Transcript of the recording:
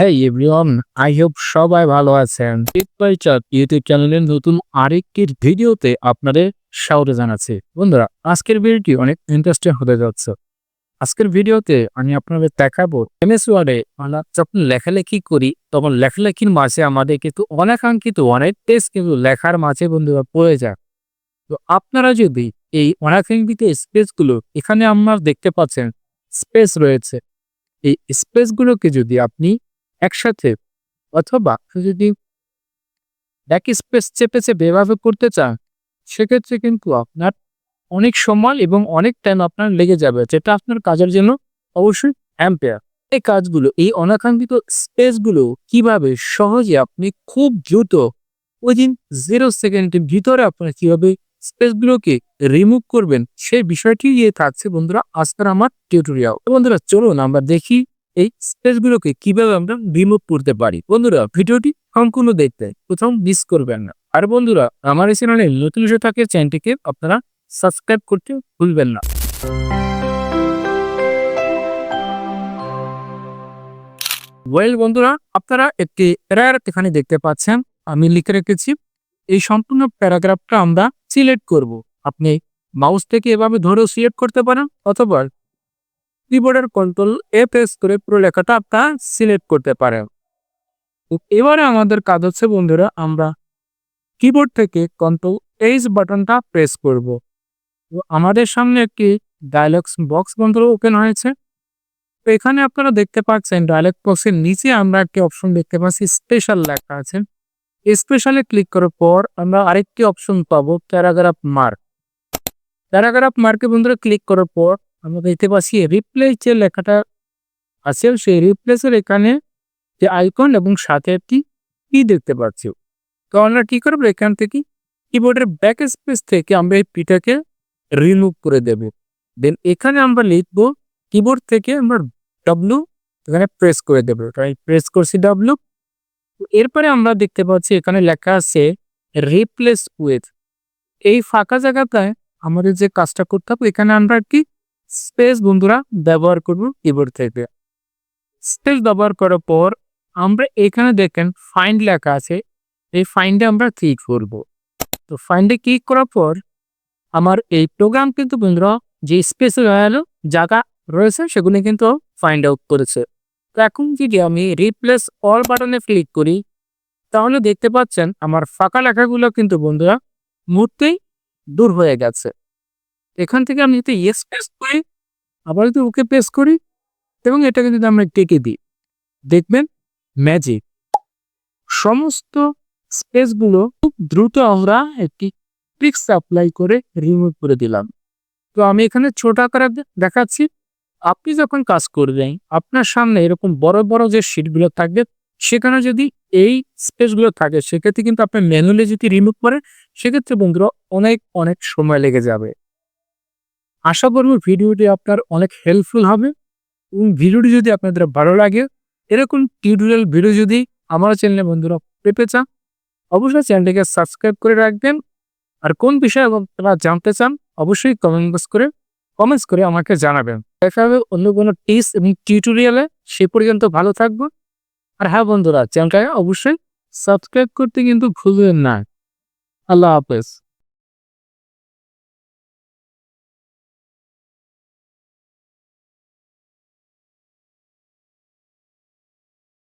হ্যাঁ everyone I hope সবাই ভালো আছেন। টেক বাই চাঁদ ইউটিউব চ্যানেলের নতুন আরেকটি ভিডিওতে আপনাদের স্বাগত জানাচ্ছি। বন্ধুরা, আজকের ভিডিওটি অনেক ইন্টারেস্টিং হতে যাচ্ছে। আজকের ভিডিওতে আমি আপনাদের দেখাবো এমএস ওয়ার্ডে আমরা যখন লেখালেখি করি, তখন লেখালেখির মাঝে আমাদের কিন্তু অনেকাঙ্ক্ষিত অনেক টেস্ট কিন্তু লেখার মাঝে বন্ধুরা পড়ে যায়। তো আপনারা যদি এই অনাকাঙ্ক্ষিত স্পেসগুলো এখানে আপনারা দেখতে পাচ্ছেন স্পেস রয়েছে। এই স্পেসগুলোকে যদি আপনি একসাথে অথবা যদি এক স্পেস চেপে চেপে এভাবে করতে চান, সেক্ষেত্রে কিন্তু আপনার অনেক সময় এবং অনেক টাইম আপনার লেগে যাবে, যেটা আপনার কাজের জন্য অবশ্যই অ্যাম্পেয়ার এই কাজগুলো, এই অনাকাঙ্ক্ষিত স্পেসগুলো কীভাবে সহজে আপনি খুব দ্রুত উইদিন জিরো সেকেন্ডের ভিতরে আপনার কীভাবে স্পেসগুলোকে রিমুভ করবেন, সেই বিষয়টি নিয়ে থাকছে বন্ধুরা আজকের আমার টিউটোরিয়াল বন্ধুরা, চলুন আমরা দেখি এই স্পেসগুলোকে কীভাবে আমরা রিমুভ করতে পারি? বন্ধুরা, ভিডিওটি সম্পূর্ণ দেখতে, প্রথম মিস করবেন না। আর বন্ধুরা, আমার এই চ্যানেলে নতুন এসে থাকে চ্যানেলটিকে আপনারা সাবস্ক্রাইব করতে ভুলবেন না। ওয়েল বন্ধুরা, আপনারা একটি প্যারাগ্রাফ এখানে দেখতে পাচ্ছেন, আমি লিখে রেখেছি। এই সম্পূর্ণ প্যারাগ্রাফটা আমরা সিলেক্ট করব। আপনি মাউস থেকে এভাবে ধরেও সিলেক্ট করতে পারেন, অথবা কিবোর্ডের কন্ট্রোল এ প্রেস করে পুরো লেখাটা আপনারা সিলেক্ট করতে পারেন। এবারে আমাদের কাজ হচ্ছে, বন্ধুরা, আমরা কিবোর্ড থেকে কন্ট্রোল এইচ বাটনটা প্রেস করব। আমাদের সামনে একটি ডায়লগস বক্স বন্ধুরা ওপেন হয়েছে। তো এখানে আপনারা দেখতে পাচ্ছেন ডায়লগ বক্সের নিচে আমরা একটি অপশন দেখতে পাচ্ছি স্পেশাল লেখা আছে। স্পেশালে ক্লিক করার পর আমরা আরেকটি অপশন পাবো প্যারাগ্রাফ মার্ক প্যারাগ্রাফ মার্কে বন্ধুরা ক্লিক করার পর আমরা দেখতে পাচ্ছি রিপ্লেস যে লেখাটা আছে, সেই রিপ্লেসের এখানে যে আইকন এবং সাথে একটি কি দেখতে পাচ্ছি। তো আমরা কি করব? এখান থেকে কিবোর্ডের ব্যাক স্পেস থেকে আমরা এই পিটাকে রিমুভ করে দেব। দেন এখানে আমরা লিখব কিবোর্ড থেকে আমরা ডব্লু এখানে প্রেস করে দেবো। তাই প্রেস করছি ডব্লু এরপরে আমরা দেখতে পাচ্ছি এখানে লেখা আছে রিপ্লেস উইথ এই ফাঁকা জায়গাটায় আমাদের যে কাজটা করতে হবে, এখানে আমরা কি স্পেস বন্ধুরা ব্যবহার করব কিবোর্ড থেকে। স্পেস ব্যবহার করার পর আমরা এখানে দেখেন ফাইন্ড লেখা আছে। এই ফাইন্ডে আমরা ক্লিক করব। তো ফাইন্ডে ক্লিক করার পর আমার এই প্রোগ্রাম কিন্তু বন্ধুরা যে স্পেস গেলো জায়গা রয়েছে, সেগুলি কিন্তু ফাইন্ড আউট করেছে। তো এখন যদি আমি রিপ্লেস অল বাটনে ক্লিক করি, তাহলে দেখতে পাচ্ছেন আমার ফাঁকা লেখাগুলো কিন্তু বন্ধুরা মুহূর্তেই দূর হয়ে গেছে। এখান থেকে আমি যদি ইয়েস প্রেস করি, আবার যদি ওকে প্রেস করি, এবং এটাকে যদি আমরা টেকে দিই, দেখবেন ম্যাজিক সমস্ত স্পেসগুলো খুব দ্রুত আমরা একটি ট্রিক্স অ্যাপ্লাই করে রিমুভ করে দিলাম। তো আমি এখানে ছোট আকারে দেখাচ্ছি। আপনি যখন কাজ করবেন, আপনার সামনে এরকম বড় বড় যে শিটগুলো থাকবে, সেখানে যদি এই স্পেসগুলো থাকে, সেক্ষেত্রে কিন্তু আপনি ম্যানুয়ালি যদি রিমুভ করেন, সেক্ষেত্রে বন্ধুরা অনেক অনেক সময় লেগে যাবে। আশা করব ভিডিওটি আপনার অনেক হেল্পফুল হবে এবং ভিডিওটি যদি আপনাদের ভালো লাগে, এরকম টিউটোরিয়াল ভিডিও যদি আমার চ্যানেলে বন্ধুরা পেতে চান, অবশ্যই চ্যানেলটিকে সাবস্ক্রাইব করে রাখবেন। আর কোন বিষয়ে আপনারা জানতে চান, অবশ্যই কমেন্ট বক্স করে কমেন্টস করে আমাকে জানাবেন। দেখা হবে অন্য কোনো টিপস এবং টিউটোরিয়ালে সে পর্যন্ত ভালো থাকব। আর হ্যাঁ বন্ধুরা চ্যানেলটাকে অবশ্যই সাবস্ক্রাইব করতে কিন্তু ভুলবেন না। আল্লাহ হাফেজ।